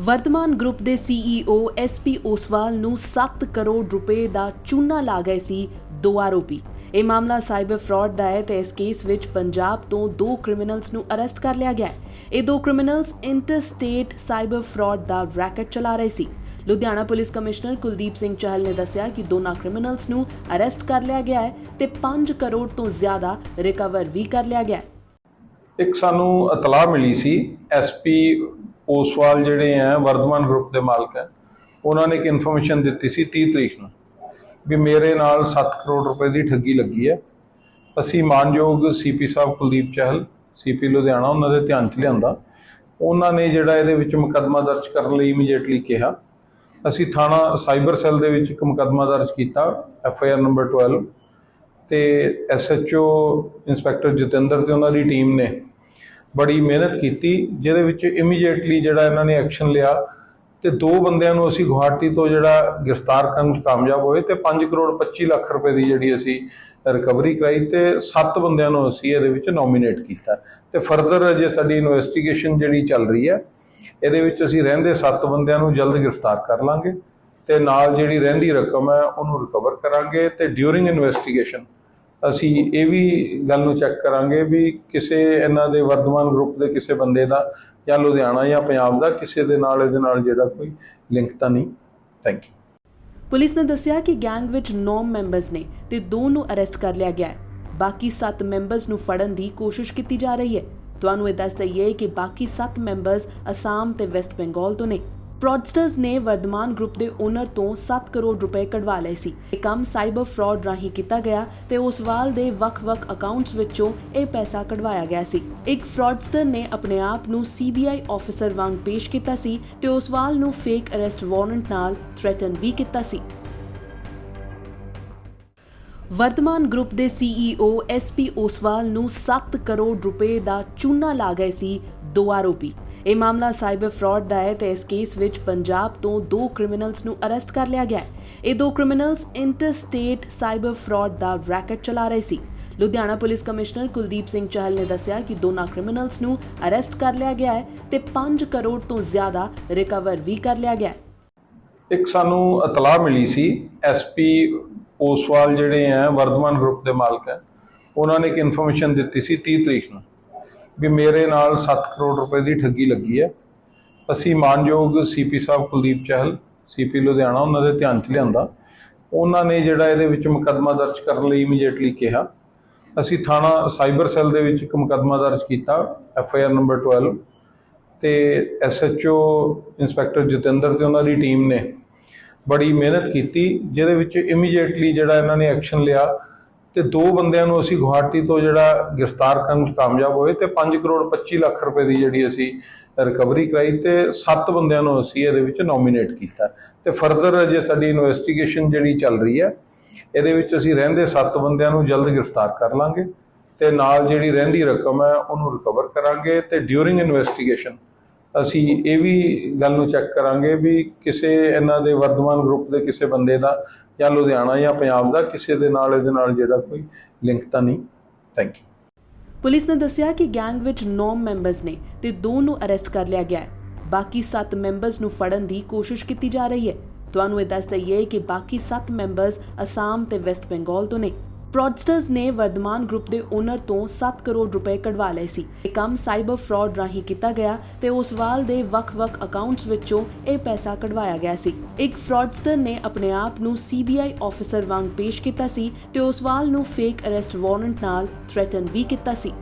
ਵਰਤਮਾਨ ਗਰੁੱਪ ਦੇ CEO SP Oswal ਨੂੰ 7 ਕਰੋੜ ਰੁਪਏ ਦਾ ਚੂਨਾ ਲਾ ਗਏ ਸੀ ਦੋ ਆਰੋਪੀ। ਇਹ ਮਾਮਲਾ ਸਾਈਬਰ ਫਰਾਡ ਦਾ ਹੈ ਤੇ ਇਸ ਕੇਸ ਵਿੱਚ ਪੰਜਾਬ ਤੋਂ ਦੋ ਕ੍ਰਿਮੀਨਲਸ ਨੂੰ ਅਰੈਸਟ ਕਰ ਲਿਆ ਗਿਆ ਹੈ। ਇਹ ਦੋ ਕ੍ਰਿਮੀਨਲਸ ਇੰਟਰਸਟੇਟ ਸਾਈਬਰ ਫਰਾਡ ਦਾ ਰੈਕਟ ਚਲਾ ਰਹੇ ਸੀ। ਲੁਧਿਆਣਾ ਪੁਲਿਸ ਕਮਿਸ਼ਨਰ ਕੁਲਦੀਪ ਸਿੰਘ ਚਹਿਲ ਨੇ ਦੱਸਿਆ ਕਿ ਦੋਨਾਂ ਕ੍ਰਿਮੀਨਲਸ ਨੂੰ ਅਰੈਸਟ ਕਰ ਲਿਆ ਗਿਆ ਹੈ ਤੇ 5 ਕਰੋੜ ਤੋਂ ਜ਼ਿਆਦਾ ਰਿਕਵਰ ਵੀ ਕਰ ਲਿਆ ਗਿਆ ਹੈ। ਇੱਕ ਸਾਨੂੰ ਇਤਲਾਹ ਮਿਲੀ ਸੀ ਐਸਪੀ ਓਸਵਾਲ ਜਿਹੜੇ ਆ, ਵਰਧਮਾਨ ਗਰੁੱਪ ਦੇ ਮਾਲਕ ਹੈ ਉਹਨਾਂ ਨੇ ਇੱਕ ਇਨਫੋਰਮੇਸ਼ਨ ਦਿੱਤੀ ਸੀ 30 ਤਰੀਕ ਨੂੰ ਵੀ ਮੇਰੇ ਨਾਲ 7 ਕਰੋੜ ਰੁਪਏ ਦੀ ਠੱਗੀ ਲੱਗੀ ਹੈ। ਅਸੀਂ ਮਾਨਯੋਗ ਸੀਪੀ ਸਾਹਿਬ ਕੁਲਦੀਪ ਚਹਿਲ ਸੀਪੀ ਲੁਧਿਆਣਾ, ਉਹਨਾਂ ਦੇ ਧਿਆਨ 'ਚ ਲਿਆਂਦਾ। ਉਹਨਾਂ ਨੇ ਜਿਹੜਾ ਇਹਦੇ ਵਿੱਚ ਮੁਕੱਦਮਾ ਦਰਜ ਕਰਨ ਲਈ ਇਮੀਡੀਏਟਲੀ ਕਿਹਾ। ਅਸੀਂ ਥਾਣਾ ਸਾਈਬਰ ਸੈੱਲ ਦੇ ਵਿੱਚ ਇੱਕ ਮੁਕੱਦਮਾ ਦਰਜ ਕੀਤਾ ਐਫ ਆਈ ਆਰ ਨੰਬਰ 12 ਤੇ ਓ ਇੰਸਪੈਕਟਰ ਜਤਿੰਦਰ ਤੇ ਉਹਨਾਂ ਦੀ ਟੀਮ ਨੇ ਬੜੀ ਮਿਹਨਤ ਕੀਤੀ, ਜਿਹਦੇ ਵਿੱਚ ਇਮੀਡੀਏਟਲੀ ਜਿਹੜਾ ਇਹਨਾਂ ਨੇ ਐਕਸ਼ਨ ਲਿਆ ਤੇ ਦੋ ਬੰਦਿਆਂ ਨੂੰ ਅਸੀਂ ਗੁਹਾਟੀ ਤੋਂ ਜਿਹੜਾ ਗ੍ਰਿਫਤਾਰ ਕਰਨ 'ਚ ਕਾਮਯਾਬ ਹੋਏ ਤੇ 5 ਕਰੋੜ 25 ਲੱਖ ਰੁਪਏ ਦੀ ਜਿਹੜੀ ਅਸੀਂ ਰਿਕਵਰੀ ਕਰਾਈ ਤੇ ਸੱਤ ਬੰਦਿਆਂ ਨੂੰ ਅਸੀਂ ਇਹਦੇ ਵਿੱਚ ਨੋਮੀਨੇਟ ਕੀਤਾ। ਤੇ ਫਰਦਰ ਅਜੇ ਸਾਡੀ ਇਨਵੈਸਟੀਗੇਸ਼ਨ ਜਿਹੜੀ ਚੱਲ ਰਹੀ ਹੈ, ਇਹਦੇ ਵਿੱਚ ਅਸੀਂ ਰਹਿੰਦੇ ਸੱਤ ਬੰਦਿਆਂ ਨੂੰ ਜਲਦ ਗ੍ਰਿਫਤਾਰ ਕਰ ਲਾਂਗੇ ਤੇ ਨਾਲ ਜਿਹੜੀ ਰਹਿੰਦੀ ਰਕਮ ਹੈ ਉਹਨੂੰ ਰਿਕਵਰ ਕਰਾਂਗੇ ਤੇ ਡਿਊਰਿੰਗ ਇਨਵੈਸਟੀਗੇਸ਼ਨ ਅਸੀਂ ਇਹ ਵੀ ਗੱਲ ਨੂੰ ਚੈੱਕ ਕਰਾਂਗੇ ਵੀ ਕਿਸੇ ਇਹਨਾਂ ਦੇ ਵਰਧਮਾਨ ਗਰੁੱਪ ਦੇ ਕਿਸੇ ਬੰਦੇ ਦਾ ਜਾਂ ਲੁਧਿਆਣਾ ਜਾਂ ਪੰਜਾਬ ਦਾ ਕਿਸੇ ਦੇ ਨਾਲ ਇਹਦੇ ਨਾਲ ਜਿਹੜਾ ਕੋਈ ਲਿੰਕ ਤਾਂ ਨਹੀਂ। ਥੈਂਕ ਯੂ ਪੁਲਿਸ ਨੇ ਦੱਸਿਆ ਕਿ ਗੈਂਗ ਵਿੱਚ 9 ਮੈਂਬਰਸ ਨੇ ਤੇ ਦੋ ਨੂੰ ਅਰੈਸਟ ਕਰ ਲਿਆ ਗਿਆ ਹੈ। ਬਾਕੀ 7 ਮੈਂਬਰਸ ਨੂੰ ਫੜਨ ਦੀ ਕੋਸ਼ਿਸ਼ ਕੀਤੀ ਜਾ ਰਹੀ ਹੈ। ਤੁਹਾਨੂੰ ਇਹ ਦੱਸ ਦਈਏ ਕਿ ਬਾਕੀ 7 ਮੈਂਬਰਸ ਅਸਾਮ ਤੇ ਵੈਸਟ ਬੰਗਾਲ ਤੋਂ ਨੇ। ਫਰਾਡਸਟਰਸ ਨੇ ਵਰਧਮਾਨ ਗਰੁੱਪ ਦੇ ਓਨਰ ਤੋਂ 7 ਕਰੋੜ ਰੁਪਏ ਕਢਵਾ ਲਏ ਸੀ। ਇਹ ਕੰਮ ਸਾਈਬਰ ਫਰਾਡ ਰਾਹੀਂ ਕੀਤਾ ਗਿਆ ਤੇ ਓਸਵਾਲ ਦੇ ਵੱਖ-ਵੱਖ ਅਕਾਊਂਟਸ ਵਿੱਚੋਂ ਇਹ ਪੈਸਾ ਕਢਵਾਇਆ ਗਿਆ ਸੀ। ਇੱਕ ਫਰਾਡਸਟਰ ਨੇ ਆਪਣੇ ਆਪ ਨੂੰ ਸੀਬੀਆਈ ਆਫੀਸਰ ਵਾਂਗ ਪੇਸ਼ ਕੀਤਾ ਸੀ ਤੇ ਉਸਵਾਲ ਨੂੰ ਫੇਕ ਅਰੈਸਟ ਵਾਰੰਟ ਨਾਲ ਥ੍ਰੈਟਨ ਵੀ ਕੀਤਾ ਸੀ। ਵਰਤਮਾਨ ਗਰੁੱਪ ਦੇ ਸੀਈਓ ਐਸਪੀ ਓਸਵਾਲ ਨੂੰ 7 ਕਰੋੜ ਰੁਪਏ ਦਾ ਚੂਨਾ ਲਾ ਗਏ ਸੀ ਦੋ ਆਰੋਪੀ। ਇਹ ਮਾਮਲਾ ਸਾਈਬਰ ਫਰਾਡ ਦਾ ਹੈ ਤੇ ਇਸ ਕੇਸ ਵਿੱਚ ਪੰਜਾਬ ਤੋਂ ਦੋ ਕ੍ਰਿਮੀਨਲਸ ਨੂੰ ਅਰੈਸਟ ਕਰ ਲਿਆ ਗਿਆ ਹੈ। ਇਹ ਦੋ ਕ੍ਰਿਮੀਨਲਸ ਇੰਟਰਸਟੇਟ ਸਾਈਬਰ ਫਰਾਡ ਦਾ ਰੈਕਟ ਚਲਾ ਰਹੇ ਸੀ। ਲੁਧਿਆਣਾ ਪੁਲਿਸ ਕਮਿਸ਼ਨਰ ਕੁਲਦੀਪ ਸਿੰਘ ਚਹਿਲ ਨੇ ਦੱਸਿਆ ਕਿ ਦੋਨਾਂ ਕ੍ਰਿਮੀਨਲਸ ਨੂੰ ਅਰੈਸਟ ਕਰ ਲਿਆ ਗਿਆ ਹੈ ਤੇ 5 ਕਰੋੜ ਤੋਂ ਜ਼ਿਆਦਾ ਰਿਕਵਰ ਵੀ ਕਰ ਲਿਆ ਗਿਆ ਇੱਕ ਸਾਨੂੰ ਇਤਲਾਹ ਮਿਲੀ ਸੀ ਐਸਪੀ ਓਸਵਾਲ ਜਿਹੜੇ ਆ ਵਰਧਮਾਨ ਗਰੁੱਪ ਦੇ ਮਾਲਕ ਹੈ, ਉਹਨਾਂ ਨੇ ਇੱਕ ਇਨਫੋਰਮੇਸ਼ਨ ਦਿੱਤੀ ਸੀ 30 ਤਰੀਕ ਨੂੰ। ਵੀ ਮੇਰੇ ਨਾਲ 7 ਕਰੋੜ ਰੁਪਏ ਦੀ ਠੱਗੀ ਲੱਗੀ ਹੈ। ਅਸੀਂ ਮਾਨਯੋਗ ਸੀਪੀ ਸਾਹਿਬ ਕੁਲਦੀਪ ਚਹਿਲ ਸੀਪੀ ਲੁਧਿਆਣਾ, ਉਹਨਾਂ ਦੇ ਧਿਆਨ 'ਚ ਲਿਆਂਦਾ। ਉਹਨਾਂ ਨੇ ਜਿਹੜਾ ਇਹਦੇ ਵਿੱਚ ਮੁਕੱਦਮਾ ਦਰਜ ਕਰਨ ਲਈ ਇਮੀਡੀਏਟਲੀ ਕਿਹਾ। ਅਸੀਂ ਥਾਣਾ ਸਾਈਬਰ ਸੈੱਲ ਦੇ ਵਿੱਚ ਇੱਕ ਮੁਕੱਦਮਾ ਦਰਜ ਕੀਤਾ ਐਫ ਆਈ ਆਰ ਨੰਬਰ 12 ਤੇ ਓ ਇੰਸਪੈਕਟਰ ਜਤਿੰਦਰ ਤੇ ਉਹਨਾਂ ਦੀ ਟੀਮ ਨੇ ਬੜੀ ਮਿਹਨਤ ਕੀਤੀ, ਜਿਹਦੇ ਵਿੱਚ ਇਮੀਡੀਏਟਲੀ ਜਿਹੜਾ ਇਹਨਾਂ ਨੇ ਐਕਸ਼ਨ ਲਿਆ ਤੇ ਦੋ ਬੰਦਿਆਂ ਨੂੰ ਅਸੀਂ ਗੁਹਾਟੀ ਤੋਂ ਜਿਹੜਾ ਗ੍ਰਿਫਤਾਰ ਕਰਨ 'ਚ ਕਾਮਯਾਬ ਹੋਏ ਤੇ 5 ਕਰੋੜ 25 ਲੱਖ ਰੁਪਏ ਦੀ ਜਿਹੜੀ ਅਸੀਂ ਰਿਕਵਰੀ ਕਰਾਈ ਤੇ 7 ਬੰਦਿਆਂ ਨੂੰ ਅਸੀਂ ਇਹਦੇ ਵਿੱਚ ਨੋਮੀਨੇਟ ਕੀਤਾ। ਤੇ ਫਰਦਰ ਅਜੇ ਸਾਡੀ ਇਨਵੈਸਟੀਗੇਸ਼ਨ ਜਿਹੜੀ ਚੱਲ ਰਹੀ ਹੈ, ਇਹਦੇ ਵਿੱਚ ਅਸੀਂ ਰਹਿੰਦੇ 7 ਬੰਦਿਆਂ ਨੂੰ ਜਲਦ ਗ੍ਰਿਫਤਾਰ ਕਰ ਲਾਂਗੇ ਤੇ ਨਾਲ ਜਿਹੜੀ ਰਹਿੰਦੀ ਰਕਮ ਹੈ, ਉਹਨੂੰ ਰਿਕਵਰ ਕਰਾਂਗੇ ਤੇ ਡਿਊਰਿੰਗ ਇਨਵੈਸਟੀਗੇਸ਼ਨ ਅਸੀਂ ਇਹ ਵੀ ਗੱਲ ਨੂੰ ਚੈੱਕ ਕਰਾਂਗੇ ਵੀ ਕਿਸੇ ਇਹਨਾਂ ਦੇ ਵਰਧਮਾਨ ਗਰੁੱਪ ਦੇ ਕਿਸੇ ਬੰਦੇ ਦਾ ਜਾਂ ਲੁਧਿਆਣਾ ਜਾਂ ਪੰਜਾਬ ਦਾ ਕਿਸੇ ਦੇ ਨਾਲ, ਇਹਦੇ ਨਾਲ ਜਿਹੜਾ ਕੋਈ ਲਿੰਕ ਤਾਂ ਨਹੀਂ। ਥੈਂਕ ਯੂ ਪੁਲਿਸ ਨੇ ਦੱਸਿਆ ਕਿ ਗੈਂਗ ਵਿੱਚ 9 ਮੈਂਬਰਸ ਨੇ ਤੇ ਦੋ ਨੂੰ ਅਰੈਸਟ ਕਰ ਲਿਆ ਗਿਆ ਹੈ। ਬਾਕੀ 7 ਮੈਂਬਰਸ ਨੂੰ ਫੜਨ ਦੀ ਕੋਸ਼ਿਸ਼ ਕੀਤੀ ਜਾ ਰਹੀ ਹੈ। ਤੁਹਾਨੂੰ ਇਹ ਦੱਸ ਦਈਏ ਕਿ ਬਾਕੀ 7 ਮੈਂਬਰਸ ਅਸਾਮ ਤੇ ਵੈਸਟ ਬੰਗਾਲ ਤੋਂ ਨੇ। ਫਰਾਡਸਟਰਸ ਨੇ ਵਰਧਮਾਨ ਗਰੁੱਪ ਦੇ ਓਨਰ ਤੋਂ 7 ਕਰੋੜ ਰੁਪਏ ਕਢਵਾ ਲਏ ਸੀ। ਇਹ ਕੰਮ ਸਾਈਬਰ ਫਰਾਡ ਰਾਹੀਂ ਕੀਤਾ ਗਿਆ ਤੇ ਉਸਵਾਲ ਦੇ ਵੱਖ-ਵੱਖ ਅਕਾਊਂਟਸ ਵਿੱਚੋਂ ਇਹ ਪੈਸਾ ਕਢਵਾਇਆ ਗਿਆ ਸੀ। ਇੱਕ ਫਰਾਡਸਟਰ ਨੇ ਆਪਣੇ ਆਪ ਨੂੰ ਸੀਬੀਆਈ ਆਫੀਸਰ ਵਾਂਗ ਪੇਸ਼ ਕੀਤਾ ਸੀ ਤੇ ਓਸਵਾਲ ਨੂੰ ਫੇਕ ਅਰੈਸਟ ਵਾਰੰਟ ਨਾਲ ਥ੍ਰੈਟਨ ਵੀ ਕੀਤਾ ਸੀ।